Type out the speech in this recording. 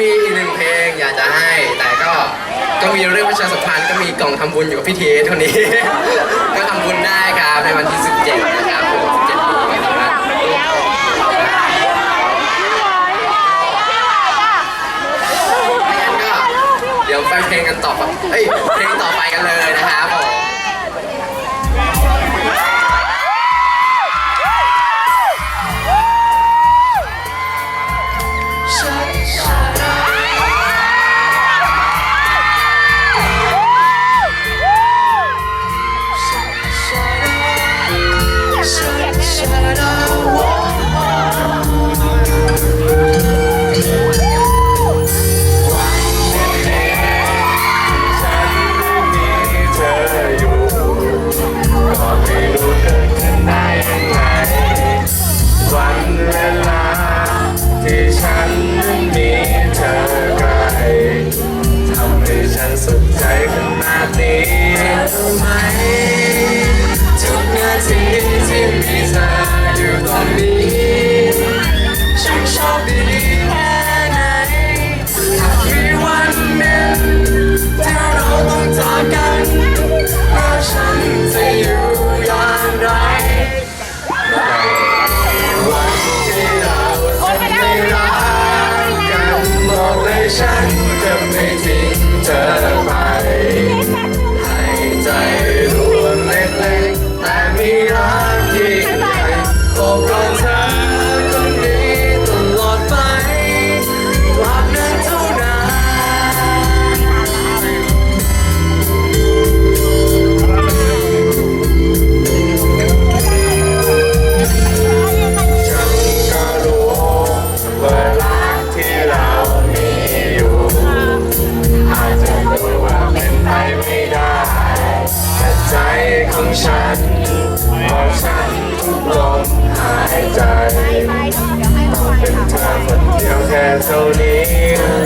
มีอีกหนึ่งเพลงอยากจะให้ แต่ก็ก็มีเรื่องประชาสัมพันธ์ก็มีกล่องทำบุญอยู่กับพี่เทสเท่านี้ ก็ทำบุญได้ครับในวันที่ 17 นะครับผม17ปีนวับนี้นก็เดี๋ยวไปเพลงกันต่อเฮ้ยเพลงต่อไปกันเลยนะครับผม ของฉันของฉันทุกลมหายใจตอนเป็นเธอคนเดียวแค่เท่านี้